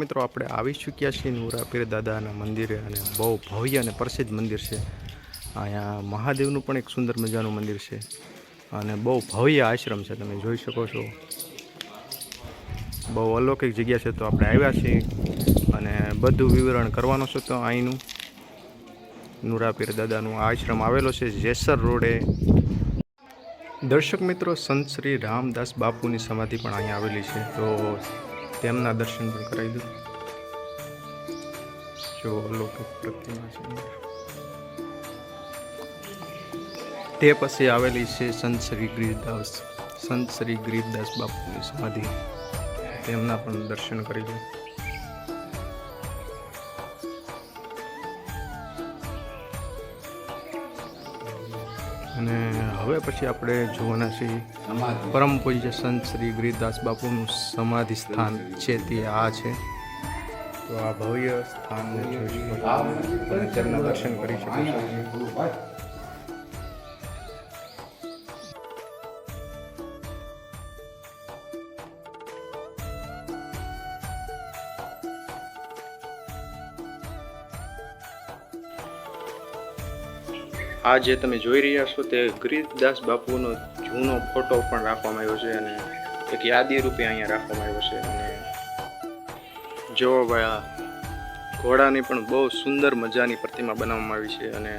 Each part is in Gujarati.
મિત્રો, આપણે આવી ચૂક્યા છીએ નુરાપીર દાદાના મંદિરે અને બહુ ભવ્ય અને પ્રસિદ્ધ મંદિર છે. અહીંયા મહાદેવનું પણ એક સુંદર મજાનું મંદિર છે અને બહુ ભવ્ય આશ્રમ છે, તમે જોઈ શકો છો. બહુ અલૌકિક જગ્યા છે, તો આપણે આવ્યા છીએ અને બધું વિવરણ કરવાનું છે તો અહીંનું. નુરાપીર દાદાનું આશ્રમ આવેલો છે જેસર રોડે. દર્શક મિત્રો, સંત શ્રી રામદાસ બાપુની સમાધિ પણ અહીંયા આવેલી છે. તો તેમના દર્શન પણ કરાવી દઉં જો અલૌકિક પ્રતિમા છે તે પછી આવેલી છે સંત શ્રી ગિરિદાસ, સંત શ્રી ગિરિદાસ બાપુની સમાધિ. તેમના પણ દર્શન કરી દઉં અને હવે પછી આપણે જોવાના છીએ પરમ પૂજ્ય સંત શ્રી ગિરિદાસ બાપુનું સમાધિ સ્થાન છે તે આ છે. તો આ ભવ્ય સ્થાનને જોઈ શકો અને તેમના દર્શન કરી શકો આ જે તમે જોઈ રહ્યા છો તે ગિરિદાસ બાપુનો જૂનો ફોટો પણ રાખવામાં આવ્યો છે અને એક યાદી રૂપે અહીંયા રાખવામાં આવ્યો છે. અને જો ઘોડાની પણ બહુ સુંદર મજાની પ્રતિમા બનાવવામાં આવી છે અને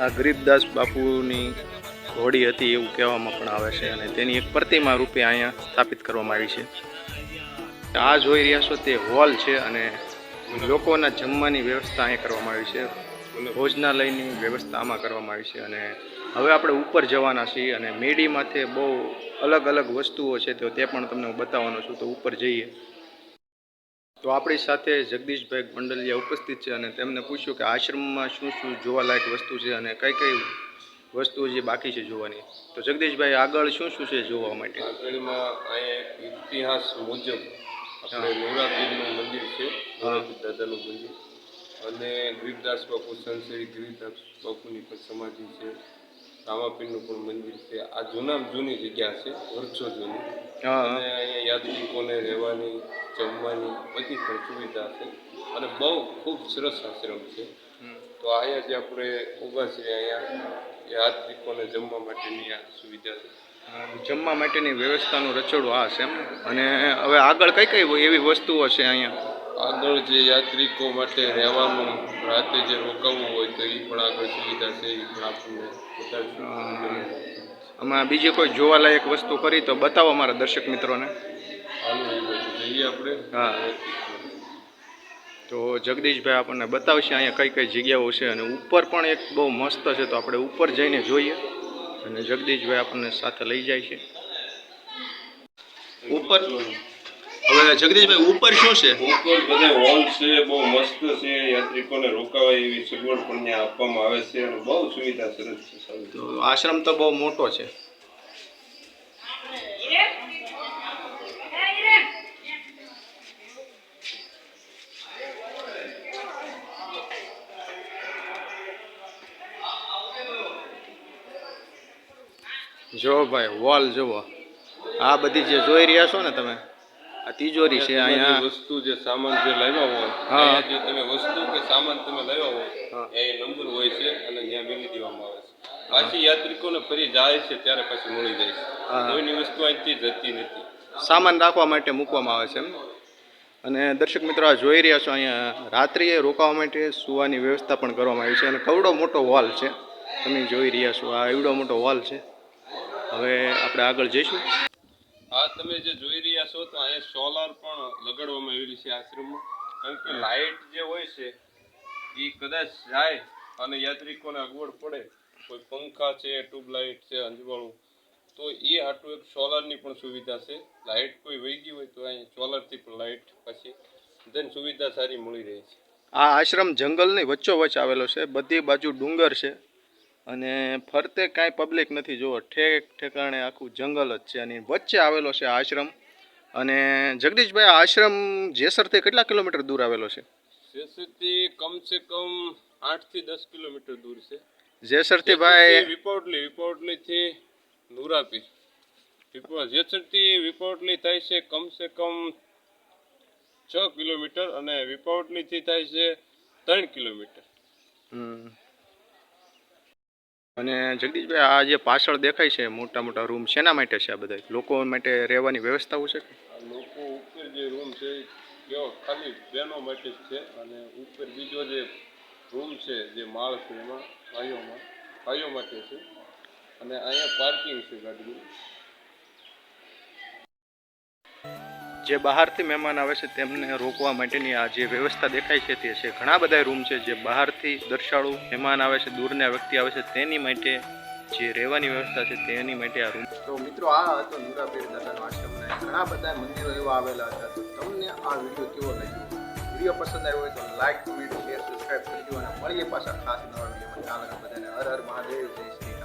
આ ગરીબદાસ બાપુની ઘોડી હતી એવું કહેવામાં પણ આવે છે અને તેની એક પ્રતિમા રૂપે અહીંયા સ્થાપિત કરવામાં આવી છે. આ જોઈ રહ્યા છો તે હોલ છે અને લોકોના જમવાની વ્યવસ્થા અહીંયા કરવામાં આવી છે. ભોજનાલયની વ્યવસ્થા આમાં કરવામાં આવી છે અને હવે આપણે ઉપર જવાના છીએ અને મેડી માથે બહુ અલગ અલગ વસ્તુઓ છે તો તે પણ તમને હું બતાવવાનો છું તો ઉપર જઈએ. તો આપણી સાથે જગદીશભાઈ મંડલિયા ઉપસ્થિત છે અને તેમને પૂછ્યું કે આશ્રમમાં શું શું જોવાલાયક વસ્તુ છે અને કઈ કઈ વસ્તુઓ જે બાકી છે જોવાની. તો જગદીશભાઈ આગળ શું શું છે જોવા માટે? આગળમાં અહીંયા ઇતિહાસ મુજબ આપણે નવરાત્રિનું મંદિર છે. દાદાનું મંદિર. અને ગરીબદાસ બાપુ સંસરી ગરીબદાસ બાપુની પણ સમાધિ છે. રામાપીરનું પણ મંદિર છે. આ જૂનામાં જૂની જગ્યા છે. વર્ષો જૂની. અને અહીંયા યાત્રિકોને રહેવાની જમવાની બધી પણ સુવિધા છે. અને બહુ ખૂબ સરસ આશ્રમ છે. તો અહીંયા જે આપણે ઊભા છીએ અહીંયા યાત્રિકોને જમવા માટેની આ સુવિધા છે. જમવા માટેની વ્યવસ્થાનું રચોડું આ છે એમ. અને હવે આગળ કઈ કઈ એવી વસ્તુઓ છે અહીંયા? આગળ જે યાત્રિકો માટે રહેવાનું રાતે જે રોકાવવું હોય તો એ પણ આગળ સુવિધા છે એ પણ આપણને આમાં બીજી કોઈ જોવાલાયક વસ્તુ કરી તો બતાવો અમારા દર્શક મિત્રોને. જઈએ આપણે. હા. તો જગદીશભાઈ આપણને બતાવશે અહીંયા કઈ કઈ જગ્યાઓ છે અને ઉપર પણ એક બહુ મસ્ત છે તો આપણે ઉપર જઈને જોઈએ અને જગદીશભાઈ આપણને સાથે લઈ જાય છે. ઉપર હવે જગદીશભાઈ ઉપર શું છે? ઉપર બધા હોલ છે બહુ મસ્ત છે યાત્રિકોને રોકાવા એવી સગવડ પણ ત્યાં આપવામાં આવે છે અને બહુ સુવિધા સરસ છે તો આશ્રમ તો બહુ મોટો છે. જો ભાઈ વોલ જુઓ. આ બધી જે જોઈ રહ્યા છો ને તમે? આ તિજોરી છે અહીંયા. વસ્તુ જે સામાન જે લાવ્યા હોય હા. જે તમે વસ્તુ કે સામાન તમે લાવ્યા હોય એ નંબર હોય છે અને ત્યાં મિલી દેવામાં આવે છે. પાછી યાત્રિકોને ફરી જાય છે ત્યારે પાછી મળી જાય છે. કોઈની વસ્તુ અહીંથી જતી નથી. સામાન રાખવા માટે મૂકવામાં આવે છે એમ. અને દર્શક મિત્રો આ જોઈ રહ્યા છો અહીંયા રાત્રિએ રોકાવા માટે સુવાની વ્યવસ્થા પણ કરવામાં આવી છે અને કવડો મોટો હોલ છે. તમે જોઈ રહ્યા છો આ એવડો મોટો હોલ છે. હવે આપણે આગળ જઈશું. હા તમે જે જોઈ રહ્યા છો, તો અહીંયા સોલાર પણ લગાડવામાં આવેલી છે આશ્રમમાં. કારણ કે લાઇટ જે હોય છે એ કદાચ જાય અને યાત્રિકોને અગવડ પડે, કોઈ પંખા છે ટ્યુબલાઇટ છે, અંજવાળું, તો એ આટલું એક સોલારની પણ સુવિધા છે. લાઇટ કોઈ વહી ગઈ હોય તો અહીં સોલારથી પણ લાઇટ પછી ધન સુવિધા સારી મળી રહે છે. આ આશ્રમ જંગલની વચ્ચોવચ્ચ આવેલો છે, બધી બાજુ ડુંગર છે. અને ફરતે કાંઈ પબ્લિક નથી. જુઓ ઠેક ઠેકાણે આખું જંગલ જ છે અને વચ્ચે આવેલો છે આશ્રમ. અને જગદીશભાઈ આશ્રમ જેસરથી કેટલા કિલોમીટર દૂર આવેલો છે? જેસરથી કમસે કમ આઠથી દસ કિલોમીટર દૂર છે. જેસરથી ભાઈ વિપોટલી વિપોટલીથી નુરાપીર વિપો જેસરથી વિપોટલી થાય છે કમસે કમ છ કિલોમીટર અને વિપોટલીથી થાય છે ત્રણ કિલોમીટર. હમ. અને જગદીશભાઈ, આ જે પાછળ દેખાય છે મોટા મોટા રૂમ, શેના માટે છે આ બધા? લોકો માટે રહેવાની વ્યવસ્થાઓ છે લોકો ઉપર જે રૂમ છે કેવો ખાલી બહેનો માટે જ છે અને ઉપર બીજો જે રૂમ છે, જે માળ છે એમાં, ભાઈઓમાં ભાઈઓ માટે છે. અને અહીંયા પાર્કિંગ છે ગાડીનું. જે બહારથી મહેમાન આવે છે તેમને રોકવા માટેની આ જે વ્યવસ્થા દેખાય છે તે છે. ઘણા બધા રૂમ છે જે બહારથી દર્શાળુ મહેમાન આવે છે, દૂરના વ્યક્તિ આવે છે તેની માટે જે રહેવાની વ્યવસ્થા છે તેની માટે આ રૂમ. તો મિત્રો, આ હતો નુરાપીર દાદાનો આશ્રમ અને ઘણા બધા મંદિરો એવા આવેલા હતા. તો તમને આ વીડિયો કેવો લાગ્યો? વીડિયો પસંદ આવ્યો હોય તો લાઈક કમેન્ટ શેર સબસ્ક્રાઈબ કરજો અને મળીએ પાછા ખાસ નવા વિડીયોમાં. ચાલો બધાને હર હર મહાદેવ, જય શ્રી